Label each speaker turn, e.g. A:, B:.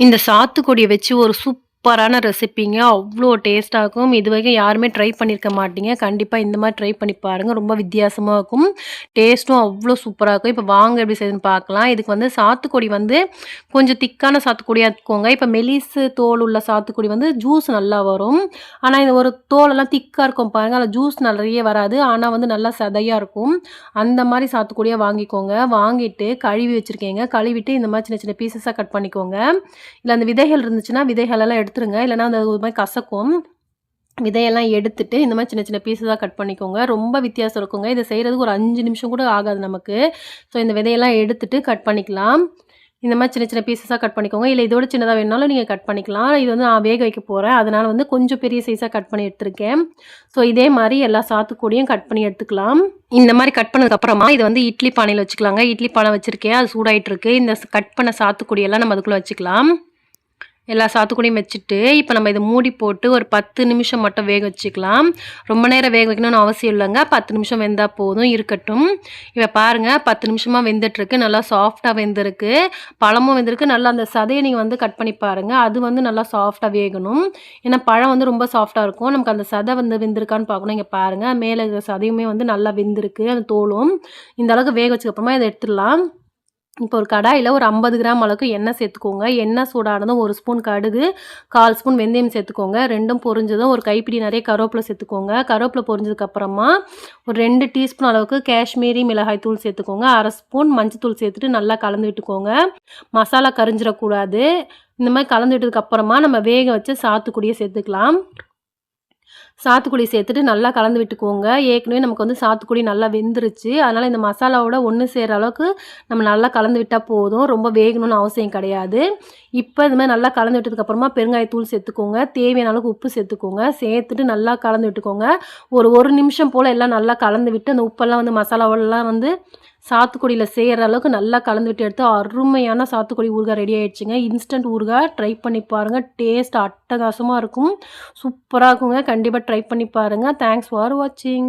A: இந்த சாத்துக்கொடியை வச்சு ஒரு சூப் சூப்பரான ரெசிப்பிங்க. அவ்வளோ டேஸ்ட்டாக இருக்கும். இது வரைக்கும் யாருமே ட்ரை பண்ணியிருக்க மாட்டீங்க. கண்டிப்பாக இந்த மாதிரி ட்ரை பண்ணி பாருங்கள் ரொம்ப வித்தியாசமாக இருக்கும். டேஸ்ட்டும் அவ்வளோ சூப்பராக இருக்கும். இப்போ வாங்க எப்படி செய்யுதுன்னு பார்க்கலாம். இதுக்கு வந்து சாத்துக்குடி வந்து கொஞ்சம் திக்கான சாத்துக்குடியாக எடுத்துக்கோங்க. இப்போ மெலிசு தோல் உள்ள சாத்துக்குடி வந்து ஜூஸ் நல்லா வரும். ஆனால் இது ஒரு தோலெல்லாம் திக்காக இருக்கும் பாருங்கள் அதில் ஜூஸ் நிறைய வராது. ஆனால் வந்து நல்லா சதையாக இருக்கும். அந்த மாதிரி சாத்துக்குடியாக வாங்கிக்கோங்க. வாங்கிட்டு கழுவி வச்சுருக்கீங்க கழுவிட்டு இந்த மாதிரி சின்ன சின்ன பீசஸாக கட் பண்ணிக்கோங்க. இல்லை அந்த விதைகள் இருந்துச்சுன்னா, விதைகளெல்லாம் எடுத்து எடுத்துருங்க. இல்லைனா அந்த ஒரு மாதிரி கசக்கும். விதையெல்லாம் எடுத்துட்டு, இந்த மாதிரி சின்ன சின்ன பீஸஸாக கட் பண்ணிக்கோங்க. ரொம்ப வித்தியாசம் இருக்குங்க. இதை செய்கிறதுக்கு ஒரு அஞ்சு நிமிஷம் கூட ஆகாது நமக்கு. ஸோ இந்த விதையெல்லாம் எடுத்துட்டு கட் பண்ணிக்கலாம். இந்த மாதிரி சின்ன சின்ன பீசஸாக கட் பண்ணிக்கோங்க. இல்லை இதோட சின்னதாக வேணாலும் நீங்கள் கட் பண்ணிக்கலாம். இது வந்து நான் வேக வைக்க போகிறேன் அதனால் வந்து கொஞ்சம் பெரிய சைஸாக கட் பண்ணி எடுத்துருக்கேன். ஸோ இதே மாதிரி எல்லா சாத்துக்குடியும் கட் பண்ணி எடுத்துக்கலாம். இந்த மாதிரி கட் பண்ணதுக்கப்புறமா இது வந்து இட்லி பானையில் வச்சுக்கலாங்க. இட்லி பானை வச்சுருக்கேன் அது சூடாயிட்டு இருக்கு. இந்த கட் பண்ண சாத்துக்குடியெல்லாம் நம்ம அதுக்குள்ளே வச்சுக்கலாம். எல்லா சாத்துக்குடியும் வச்சுட்டு, இப்போ நம்ம இதை மூடி போட்டு ஒரு 10 நிமிஷம் மட்டும் வேக வச்சுக்கலாம். ரொம்ப நேரம் வேக வைக்கணும்னு அவசியம் இல்லைங்க பத்து நிமிஷம் வெந்தால் போதும் இருக்கட்டும். இப்போ பாருங்க 10 நிமிஷமா வெந்துட்டுருக்கு. நல்லா சாஃப்ட்டாக வெந்திருக்கு. பழமும் வெந்திருக்கு. நல்லா அந்த சதையை நீங்கள் வந்து கட் பண்ணி பாருங்கள் அது வந்து நல்லா சாஃப்ட்டாக வேகணும். ஏன்னா பழம் வந்து ரொம்ப சாஃப்ட்டாக இருக்கும். நமக்கு அந்த சதை வந்து வெந்திருக்கான்னு பார்க்கணும். இங்கே பாருங்கள் மேலே இருக்கிற சதையுமே வந்து நல்லா வெந்திருக்கு. அந்த தோலும். இந்த அளவுக்கு வேக வச்சதுக்கப்புறமா இதை எடுத்துடலாம். இப்போ ஒரு கடாயில் ஒரு 50 கிராம் அளவுக்கு எண்ணெய் சேர்த்துக்கோங்க. எண்ணெய் சூடானதும் ஒரு ஸ்பூன் கடுகு, 1/4 ஸ்பூன் வெந்தயம் சேர்த்துக்கோங்க. ரெண்டும் பொரிஞ்சதும் ஒரு கைப்பிடி நிறைய கருவேப்பில சேர்த்துக்கோங்க. கருவேப்பில பொரிஞ்சதுக்கப்புறமா ஒரு ரெண்டு டீஸ்பூன் அளவுக்கு காஷ்மீரி மிளகாய் தூள் சேர்த்துக்கோங்க. அரை ஸ்பூன் மஞ்சத்தூள் சேர்த்துட்டு நல்லா கலந்து விட்டுக்கோங்க. மசாலா கரிஞ்சிடக்கூடாது. இந்த மாதிரி கலந்து விட்டதுக்கப்புறமா நம்ம வேக வச்சு சாத்துக்குடியே சேர்த்துக்கலாம். சாத்துக்குடி சேர்த்துட்டு நல்லா கலந்து விட்டுக்கோங்க. ஏற்கனவே நமக்கு வந்து சாத்துக்குடி நல்லா வெந்துருச்சு. அதனால இந்த மசாலாவோட ஒன்று சேர்கிற அளவுக்கு நம்ம நல்லா கலந்து விட்டால் போதும். ரொம்ப வேகணும்னு அவசியம் கிடையாது. இப்போ இது மாதிரி நல்லா கலந்து விட்டதுக்கப்புறமா பெருங்காயத்தூள் சேர்த்துக்கோங்க. தேவையான அளவுக்கு உப்பு சேர்த்துக்கோங்க. சேர்த்துட்டு நல்லா கலந்து விட்டுக்கோங்க. ஒரு ஒரு நிமிஷம் போல் எல்லாம் நல்லா கலந்து விட்டு, அந்த உப்பெல்லாம் வந்து மசாலாவெல்லாம் வந்து சாத்துக்குடியில் செய்கிற அளவுக்கு நல்லா கலந்து விட்டு எடுத்து அருமையான சாத்துக்குடி ஊறுகாய் ரெடி ஆகிடுச்சுங்க இன்ஸ்டன்ட் ஊறுகாய் ட்ரை பண்ணி பாருங்கள் டேஸ்ட் அட்டகாசமாக இருக்கும். சூப்பராக இருக்குங்க. கண்டிப்பாக ட்ரை பண்ணி பாருங்க. தேங்க்ஸ் ஃபார் வாட்சிங்.